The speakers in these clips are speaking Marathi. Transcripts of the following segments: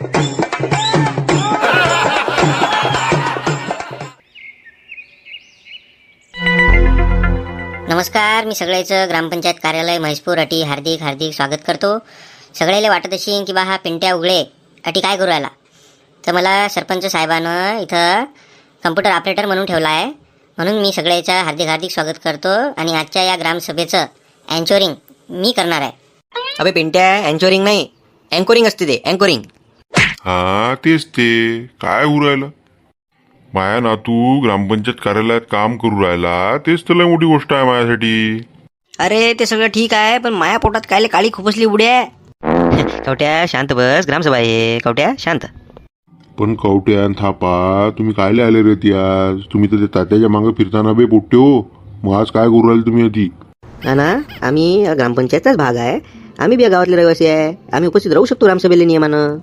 नमस्कार मी सगळ्याचं ग्रामपंचायत कार्यालय म्हैसपूर अटी हार्दिक हार्दिक स्वागत करतो. सगळ्याला वाटत असेल की बा हा पिंट्या उघडे. अटी काय करू राहिला? तर मला सरपंच साहेबानं इथं कम्प्युटर ऑपरेटर म्हणून ठेवला आहे. म्हणून मी सगळ्याचं हार्दिक हार्दिक स्वागत करतो आणि आजच्या या ग्रामसभेचं अँचोरिंग मी करणार आहे. अबे पिंट्या अँचोरिंग नाही. अँकोरिंग असते ते. अँकोरिंग हा तेच ते. काय होऊ राहिलं? माया नातू ग्रामपंचायत कार्यालयात काम करू राहिला. तेच तर लय मोठी गोष्ट आहे माझ्यासाठी अरे ते सगळं ठीक आहे पण माया पोटात कायले काळी खुपसली उड्या? कवट्या शांत बस ग्रामसभा आहे. कवट्या शांत. पण कवट्या आणि थापा तुम्ही कायले आले रे ती आज? तुम्ही तर ते तात्याच्या मागं फिरताना बे पोट्टे हो मग आज काय करू राहिले तुम्ही आधी? ना ना आम्ही ग्रामपंचायतचाच भाग आहे. आम्ही बी या गावातले रहिवासी आहे. आम्ही उपस्थित राहू शकतो ग्रामसभेला नियमानं.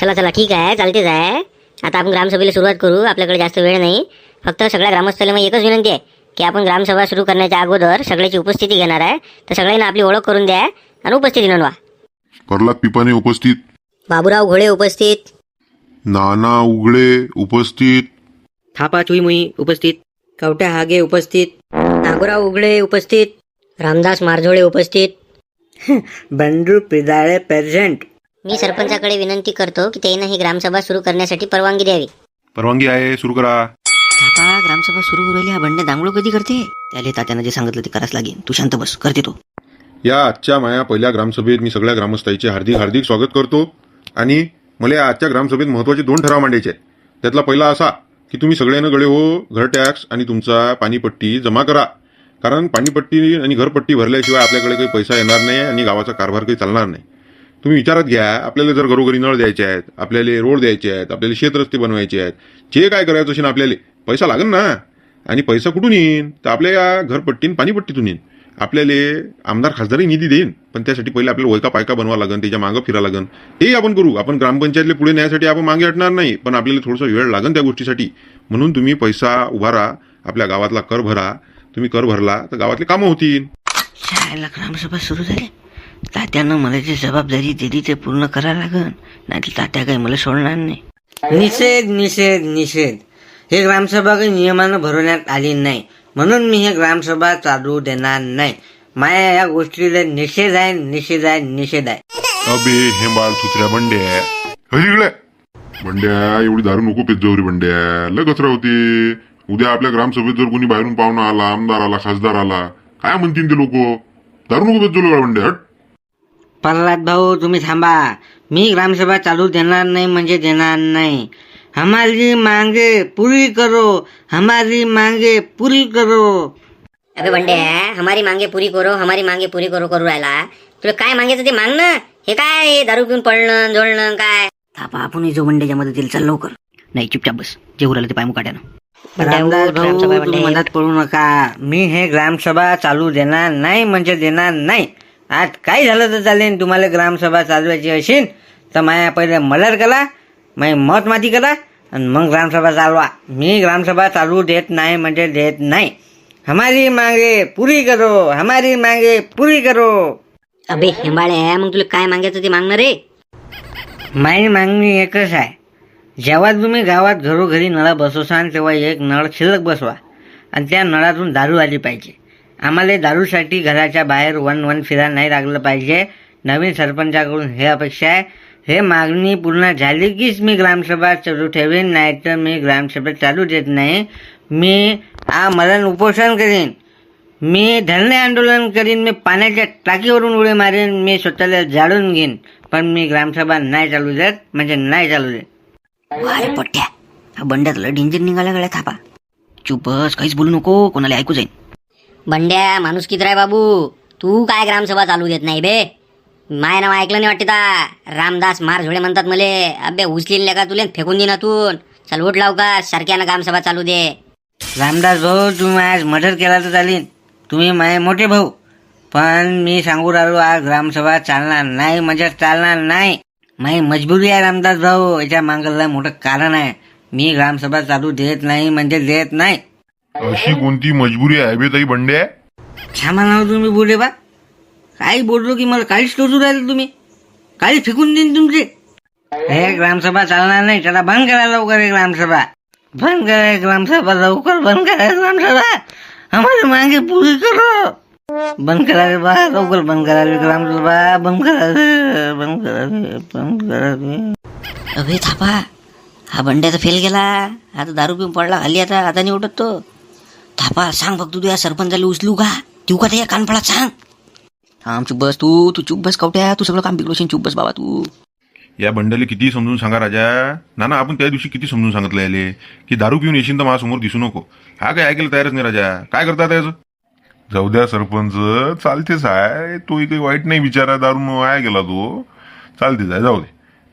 चला चला ठीक आहे चालतेच आहे. आता आपण ग्रामसभेला सुरुवात करू आपल्याकडे जास्त वेळ नाही. फक्त सगळ्या ग्रामस्थांना मग एकच विनंती आहे की आपण ग्रामसभा सुरू करण्याच्या अगोदर सगळ्याची उपस्थिती घेणार आहे. तर सगळ्यांना आपली ओळख करून द्या आणि उपस्थिती नोंदवा प्रल्हाद पिपाने उपस्थित. बाबूराव घोळे उपस्थित. नाना उघडे उपस्थित. थापा चुईमुई उपस्थित. कवट्या हागे उपस्थित. नागोराव उघडे उपस्थित. रामदास मारझोळे उपस्थित. बंडू पिदाळे प्रेझेंट मी सरपंचाकडे विनंती करतो की त्यानं ही ग्रामसभा सुरू करण्यासाठी परवानगी द्यावी. परवानगी आहे सुरू करा. थापा ग्रामसभा सुरू राहिली हा बंड्या दांगडो कधी करते? त्याले तात्यानं जे सांगितलं ते करायच लागेल. तू शांत बस करते तो. या आजच्या माया पहिल्या ग्रामसभेत मी सगळ्या ग्रामस्थांचे हार्दिक हार्दिक स्वागत करतो. आणि मला या आजच्या ग्रामसभेत महत्त्वाचे दोन ठराव मांडायचे आहेत. त्यातला पहिला असा की तुम्ही सगळ्यांना गळे हो घर टॅक्स आणि तुमचा पाणीपट्टी जमा करा. कारण पाणीपट्टी आणि घरपट्टी भरल्याशिवाय आपल्याकडे काही पैसा येणार नाही आणि गावाचा कारभार काही चालणार नाही. तुम्ही विचारात घ्या आपल्याला जर घरोघरी नळ द्यायचे आहेत आपल्याला रोड द्यायचे आहेत आपल्याला शेतरस्ते बनवायचे आहेत जे काय करायचं असेल आपल्याला पैसा लागेल ना? आणि पैसा कुठून येईन? तर आपल्या या घरपट्टी आणि पाणीपट्टीतून येईन. आपल्याला आमदार खासदारही निधी देईन पण त्यासाठी पहिले आपल्याला वयका पायका बनवा लागन त्याच्या मागं फिरा लागन. तेही आपण करू. आपण ग्रामपंचायतले पुढे न्यायसाठी आपण मागे हटणार नाही पण आपल्याला थोडासा वेळ लागन त्या गोष्टीसाठी. म्हणून तुम्ही पैसा उभारा आपल्या गावातला कर भरा. तुम्ही कर भरला तर गावातले कामं होतील. ग्रामसभा सुरू झाली. तात्यानं मला जी जबाबदारी दिली ते पूर्ण करायला लागन. नाही तर तात्या काही मला सोडणार नाही. निषेध निषेध निषेध. हे ग्रामसभा काही नियमानं भरवण्यात आली नाही. म्हणून मी हे ग्रामसभा चालू देणार नाही. माया या गोष्टीला निषेध आहे निषेध आहे निषेध आहे. अबे हे बाळ सुत्र्या बंड्या. बंड्या एवढी दारू नको पेत जाऊ रे बंड्या. लय कचरा होते. उद्या आपल्या ग्रामसभेत जर कोणी बाहेरून पाहुणा आला आमदार आला खासदार आला काय म्हणतील ते लोक? दारू नको पेत जाऊ बंड्या हट. प्रल्हाद भाऊ तुम्ही थांबा. मी ग्रामसभा चालू देणार नाही म्हणजे देणार नाही. हमारी मांगे पुरी करो. हमारी मांगे पुरी करो. अबे बंडे हमारी मांगे पुरी करो हमारी मांगे पुरी करो करू राहिला. तुला काय मागायचं ते माग ना. हे काय? हे दारू पिऊन पडणं जोडणं काय? थापा आपण जो बंड्याच्या मदतीला चाल लवकर. नाही चुपचाप बस. जे उरालं ते पाय मुकाट्यानं. बंड्या, रामदास उठ, भाऊ ग्रामसभा तू बंड्या. मदत पडू नका. मी हे ग्रामसभा चालू देणार नाही म्हणजे देणार नाही. आज काय झालं तर चालेल तुम्हाला ग्रामसभा चालवायची असेल तर माया पहिले मलर करा माय मत माती करा आणि मग ग्रामसभा चालवा. मी ग्रामसभा चालू देत नाही म्हणजे देत नाही. हमारी मांगे पुरी करो हमारी मांगे पुरी करो. अबे हेंबाळे मग तुला काय मागायचं ते मागणार रे? माझी मागणी एकच आहे. जेव्हा तुम्ही गावात घरोघरी नळा बसवसान तेव्हा एक नळ शिल्लक बसवा. आणि त्या नळातून दारू आली पाहिजे. आम्हाला दारूसाठी घराच्या बाहेर वन वन फिरायला नाही लागलं पाहिजे. नवीन सरपंचाकडून हे अपेक्षा आहे. हे मागणी पूर्ण झाली कीच मी ग्रामसभा चालू ठेवेन नाही तर मी ग्रामसभा चालू देत नाही. मी मरण उपोषण करीन. मी धरणे आंदोलन करीन मी पाण्याच्या टाकीवरून उडी मारेन मी स्वतःला जाळून घेईन. पण मी ग्रामसभा नाही चालू देत म्हणजे नाही चालू देत. अरे पट्ट्या हा बंड्यात डेंजर निघाला गळ्या थापा. चुप बस काहीच बोलू नको कोणाला ऐकू जाईन. बंड्या माणूस किती राय बाबू. तू काय ग्रामसभा चालू देत नाही बे? माय नाव ऐकलं नाही वाटते ता. रामदास मार झोडे म्हणतात मले. अबे उचलीन का तुले फेकून देईन तून. चल उठ लाव का सारख्यानं ग्रामसभा चालू दे. रामदास भाऊ तुम्ही आज मदत केला तर चालेल तुम्ही माझे मोठे भाऊ. पण मी सांगू राहिलो आज ग्रामसभा चालणार नाही म्हणजे चालणार नाही. माझी मजबुरी आहे रामदास भाऊ. याच्या मागलं मोठं कारण आहे. मी ग्रामसभा चालू देत नाही म्हणजे देत नाही. अशी कोणती मजबुरी आहे? बे ताई बंडे क्षमा नाव तुम्ही बोले बा. काही बोललो की मला काहीच टोचू राहिले तुम्ही. काही फेकून देईन तुमचे. हे ग्रामसभा चालणार नाही त्याला बंद करा लवकर हे ग्रामसभा. बंद करा हे ग्रामसभा लवकर बंद करा हे ग्रामसभा. आम्हाला मागे पुरी करो. बंद करा रे बा लवकर बंद करा रे ग्रामसभा. बंद करा रे बंद करा रे बंद करा रे. अभे थापा. हा बंड्याचा फेल गेला. आता दारू पिऊन पडला. खाली आता आता नाही उठत. तो थापा सांग फक्त तू या सरपंचाला उचलू का? देऊ का त्या कानफळात सांग. थांब चुप बस तू तू चुप बस कवट्या. तू सगळं काम बिघडवशील चुप बस बाबा तू. या बंडले किती समजून सांगा राजा. ना ना आपण त्या दिवशी किती समजून सांगितलं याले? की दारू पिऊन येशील तर माझ्यासमोर दिसू नको. हा काय ऐकायला तयारच नाही राजा. काय करतात याचं? जाऊ द्या सरपंच. चालतेच आहे. तोही काही वाईट नाही बिचारा दारू वाया गेला तो. चालतेच आहे जाऊ दे.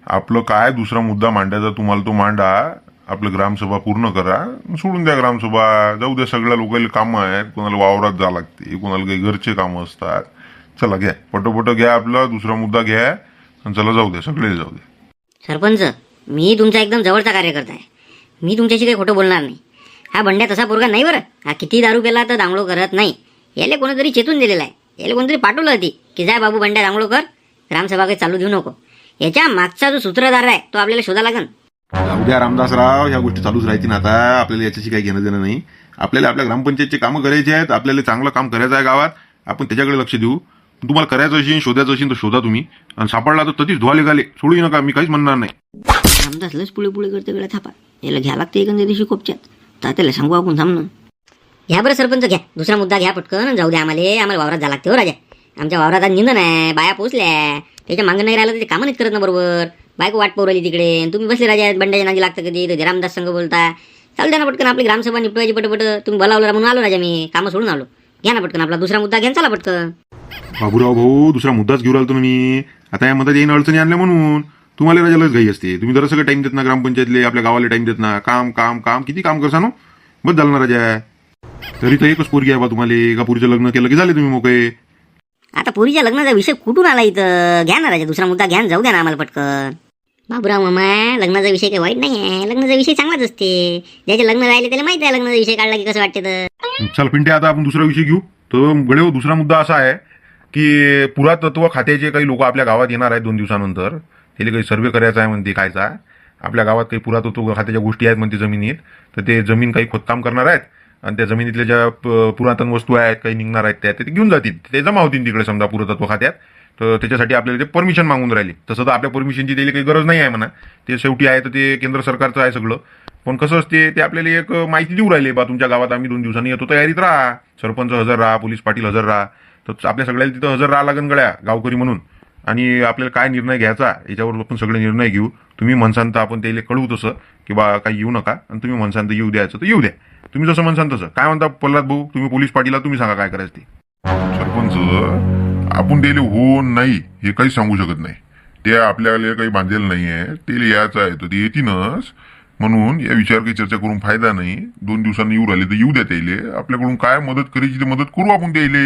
आपलं काय दुसरा मुद्दा मांडायचा तुम्हाला तो मांडा. आपलं ग्रामसभा पूर्ण करा सोडून द्या ग्रामसभा. जाऊ द्या सगळ्या लोकांना कामं आहेत कोणाला वावरात जावं लागते कोणाला काही घरचे कामं असतात. चला घ्या. पटोपट घ्या आपला दुसरा मुद्दा घ्या आणि चला जाऊ द्या सगळे जाऊ द्या. सरपंच मी तुमचा एकदम जवळचा कार्यकर्ता आहे. मी तुमच्याशी काही खोटं बोलणार नाही. हा बंड्या तसा पोरगा नाही बरं. हा किती दारू केला तर दांगडो करत नाही. याले कोणीतरी चेतून दिलेला आहे. याला कोणतरी पाठवलं होती की जाय बाबू बंड्या दांगडो कर. ग्रामसभा काही चालू देऊ नको. याच्या मागचा जो सूत्रधार आहे तो आपल्याला शोधा लागन जाऊ द्या रामदासराव ह्या गोष्टी चालूच राहतील आता. आपल्याला याच्याशी काही घेणं देणं नाही. आपल्याला आपल्या ग्रामपंचायतचे कामं करायचे आहेत. आपल्याला चांगलं काम करायचं आहे गावात. आपण त्याच्याकडे लक्ष देऊ. तुम्हाला करायचं असेल शोधायचं असेल तर शोधा तुम्ही. आणि सापडला तर तधीच धुवाले गाले सोडू नका. मी काहीच म्हणणार नाही. रामदास लस पुढे पुढे करते गळ्या थापा. याला घ्या लागते एखाद्या दिवशी कोपच्यात तात्याला सांगू आपण थांब ना घ्या बरं सरपंच घ्या. दुसरा मुद्दा घ्या पटकन. आणि जाऊ द्या आम्हाला. आम्हाला वावरात जा लागते हो राजा. आमच्या वावरात आज निंदन आहे. बाया पोचल्या त्याच्या मागं नाही राहिलं तर ते कामं नाहीत करत ना बरोबर. बायको वाट पोरवली तिकडे. तुम्ही बसले राजा बंड्याच्या नाजी लागतं कधी? तर रामदास संघ बोलता. चालू द्या ना पटकन आपली ग्रामसभा निपटवायची पटपट. तुम्ही बोलावलं म्हणून आलो राजा मी. कामं सोडून आलो. घ्या ना पटकन आपला दुसरा मुद्दा. घ्या चला पटकन. बाबूराव भाऊ दुसरा मुद्दाच घेऊन आलो तुम्ही आता या मधात येईन अडचणी आणल्या म्हणून. तुम्हाला राजालाच घाई असते. तुम्ही जरा सगळं टाइम देत ना ग्रामपंचायतले आपल्या गावाला टाइम देत ना. काम काम काम. किती काम करसा ना? बस झालं ना राजा. तरी तर एकच पोरगी आहे बा तुम्हाला. एका लग्न केलं की झाले तुम्ही मोकळे? आता पोरीच्या लग्नाचा विषय कुठून आला इथं? घ्या ना राजा दुसरा मुद्दा घ्या जाऊ द्या ना आम्हाला पटकन. बाबूराव मामा लग्नाचा विषय काही वाईट नाही आहे लग्नाचा विषय चांगलाच असते. ज्याचे लग्न राहिले त्याला माहिती आहे लग्नाचा विषय काढला की कसं वाटते तर. चल पिंटे आता आपण दुसरा विषय घेऊ. तर गडे दुसरा मुद्दा असा आहे की पुरातत्व खात्याचे काही लोक आपल्या गावात येणार आहेत दोन दिवसानंतर. त्याला काही सर्वे करायचा आहे म्हणते कायचा. आपल्या गावात काही पुरातत्व खात्याच्या गोष्टी आहेत म्हणते जमिनीत. तर ते जमीन काही खोदकाम करणार आहेत. आणि त्या जमिनीतल्या ज्या प- पुरातन वस्तू आहेत काही निघणार आहेत त्या ते घेऊन जातील. ते जमा होतील तिकडे समजा पुरातत्व खात्यात. तर त्याच्यासाठी आपल्याला ते परमिशन मागून राहिली. तसं तर आपल्या परमिशनची त्याला काही गरज नाही आहे म्हणा. ते शेवटी आहे तर ते केंद्र सरकारचं आहे सगळं. पण कसं असते ते आपल्याला एक माहिती देऊ राहिले बा तुमच्या गावात आम्ही दोन दिवसांनी येतो तयारीत राहा. सरपंच हजर राहा पोलीस पाटील हजर राहा. तर आपल्या सगळ्याला तिथं हजर राहा लागन गळ्या गावकरी म्हणून. आणि आपल्याला काय निर्णय घ्यायचा याच्यावर आपण सगळे निर्णय घेऊ. तुम्ही म्हणसान तर आपण त्याला कळवू तसं. की बा काही येऊ नका आणि तुम्ही म्हणसान तर येऊ द्यायचं तर येऊ द्या. तुम्ही जसं म्हणसान तसं. काय म्हणता प्रल्हाद भाऊ? तुम्ही पोलीस पाटीला तुम्ही सांगा काय करायचं ते. सरपंच आपण त्याला हो नाही हे काही सांगू शकत नाही. ते आपल्याला काही बांधलेलं नाही आहे ते यायचं आहे तर ते येतीलच. म्हणून या विषयावर काही चर्चा करून फायदा नाही. दोन दिवसांनी येऊ राहिले तर येऊ द्या त्याले. आपल्याकडून काय मदत करायची ते मदत करू आपण द्यायले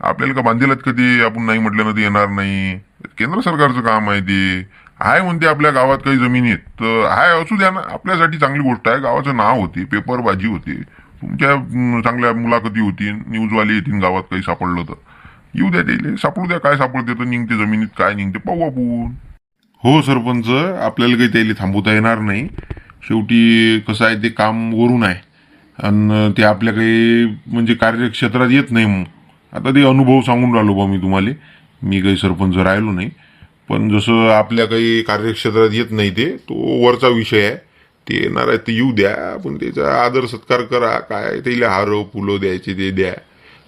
आपल्याला का बांधेलत का ते? आपण नाही म्हटल्यानं ते येणार नाही. केंद्र सरकारचं काम आहे ते. आहे म्हणते आपल्या गावात काही जमिनीत तर आहे असू द्या ना. आपल्यासाठी चांगली गोष्ट आहे. गावाचं नाव होते पेपरबाजी होते. तुमच्या चांगल्या मुलाखती होती न्यूजवाले येतील गावात काही सापडलं तर. येऊ द्या त्याला. सापडू द्या काय सापडते तर निघते जमिनीत काय निघते पाहू आपण. हो सरपंच आपल्याला काही त्याला थांबवता येणार नाही. शेवटी कसं आहे ते काम वरून आहे. आणि ते आपल्या काही म्हणजे कार्यक्षेत्रात येत नाही मग आता ते अनुभव सांगून राहिलो बा मी तुम्हाला. मी काही सरपंच राहिलो नाही. पण जसं आपल्या काही कार्यक्षेत्रात येत नाही ते तो वरचा विषय आहे. ते येणार आहे ते येऊ द्या आपण त्याचा आदर सत्कार करा. काय त्याला हारं फुलं द्यायचे ते द्या.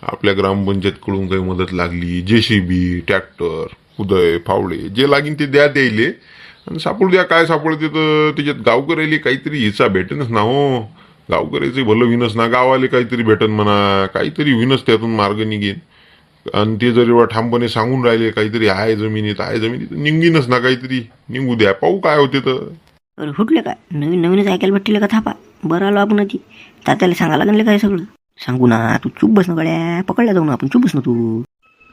आपल्या ग्रामपंचायतकडून काही मदत लागली जेसीबी ट्रॅक्टर उदय फावडे जे लागीन ते द्या द्यायले आणि सापडू द्या काय सापडते तर त्याच्यात गावकऱ्याला काहीतरी हिस्सा भेटेनच ना हो. गावकऱ्याचे भलं विनस ना गावाले काहीतरी भेटन म्हणा काहीतरी विनस त्यातून मार्ग निघेन. आणि ते जर एवढा ठामपणे सांगून राहिले काहीतरी आहे जमिनीत आहे जमिनीत निघीनच ना काहीतरी. निघू द्या पाहू काय होते तर. अरे फुटले का नवीन नवीनच ऐकायला भेटले का? थापा. बरं आलो आपण ती तात्याला सांगा लागले काय सगळं? सांगू ना तू चुप बस ना गड्या. पकडल्या जाऊ ना आपण. चुप बस ना तू.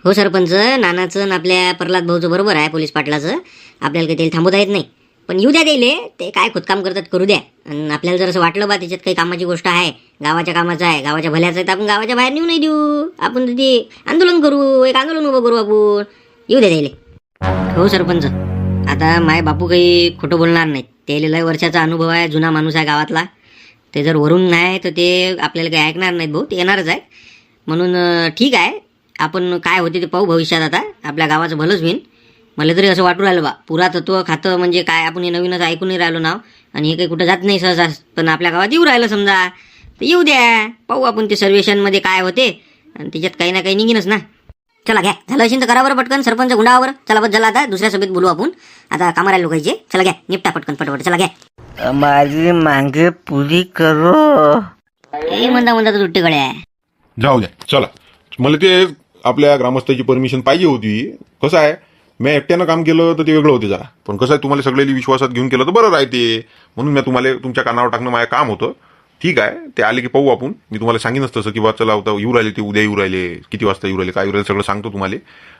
हो सरपंच. नानाचं आणि आपल्या प्रल्हाद भाऊचं बरोबर आहे पोलीस पाटलाचं. आपल्याला काही त्याला थांबवता येत नाही. पण येऊ द्या त्याले. ते काय खोदकाम करतात करू द्या. आणि आपल्याला जर असं वाटलं बा त्याच्यात काही कामाची गोष्ट आहे गावाच्या कामाचं आहे गावाच्या भल्याचं आहे तर आपण गावाच्या बाहेर नेऊ नाही देऊ. आपण तिथे आंदोलन करू एक आंदोलन उभं करू आपण. येऊ द्या द्यायले हो सरपंच. आता माय बापू काही खोटं बोलणार नाहीत. ते लय वर्षाचा अनुभव आहे जुना माणूस आहे गावातला. ते जर वरून नाही तर ते आपल्याला काही ऐकणार नाहीत भाऊ. ते येणारच आहे म्हणून ठीक आहे. आपण काय होते ते पाहू भविष्यात आता. आपल्या गावाचं भलंच होईन. मला तरी असं वाटू राहिलं बा. पुरातत्व खातं म्हणजे काय आपण हे नवीनच ऐकून नाही राहिलो नाव. आणि हे काही कुठं जात नाही सहसा. पण आपल्या गावात येऊ राहिलं समजा. तर येऊ द्या. पाहू आपण ते सर्वेक्षणमध्ये काय होते. आणि त्याच्यात काही ना काही निघीनच ना. चला घ्या. झालं असेल तर करा बरं पटकन सरपंच गुंडावर. चला बस झाला आता. दुसऱ्या सभेत बोलू आपण. आता कामाला लोकांचे चला घ्या. निपटा पटकन पटपट. चला घ्या. माझी मागे पुरी करो. ए म्हणता म्हणता तर तुट्टे गड्या. जाऊ द्या. चला. मला ते आपल्या ग्रामस्थाची परमिशन पाहिजे होती. कसं आहे? मी एकट्यानं काम केलं तर ते वेगळं होते जरा. पण कसं आहे तुम्हाला सगळ्यांनी विश्वासात घेऊन केलं तर बरं राहते. म्हणून मी तुम्हाला तुमच्या कानावर टाकणं माझं काम होतं. ठीक आहे ते आले की पाहू आपण. मी तुम्हाला सांगेनच तसं की बा चला होता येऊ राहिले ते उद्या येऊ राहिले किती वाजता येऊ राहिले काय येऊ राहिले सगळं सांगतो तुम्हाला.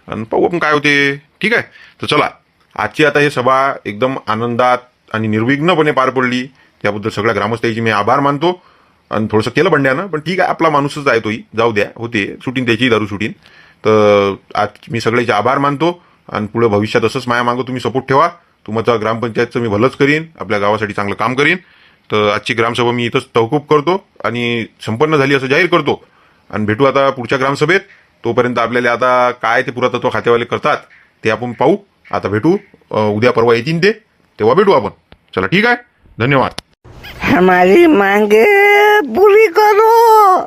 आणि पाहू आपण काय होते. ठीक आहे तर चला. आजची आता हे सभा एकदम आनंदात आणि निर्विघ्नपणे पार पडली. त्याबद्दल सगळ्या ग्रामस्थांची मी आभार मानतो. आणि थोडंसं केलं बंड्यानं पण ठीक आहे आपला माणूसच आहे तोही. जाऊ द्या होते. सुटीन त्याची दारू सुटीन. तर आज मी सगळ्याचे आभार मानतो. आणि पुढे भविष्यात असंच माया मागं तुम्ही सपोर्ट ठेवा. तुमचा ग्रामपंचायतचं मी भलंच करीन. आपल्या गावासाठी चांगलं काम करीन. तर आजची ग्रामसभा मी इथंच तहकूब करतो आणि संपन्न झाली असं जाहीर करतो. आणि भेटू आता पुढच्या ग्रामसभेत. तोपर्यंत आपल्याला आता काय ते पुरातत्व खातेवाले करतात ते आपण पाहू. आता भेटू. उद्या परवा येतील ते. तेव्हा भेटू आपण. चला ठीक आहे? धन्यवाद. हमारी मांगे पूरी करो.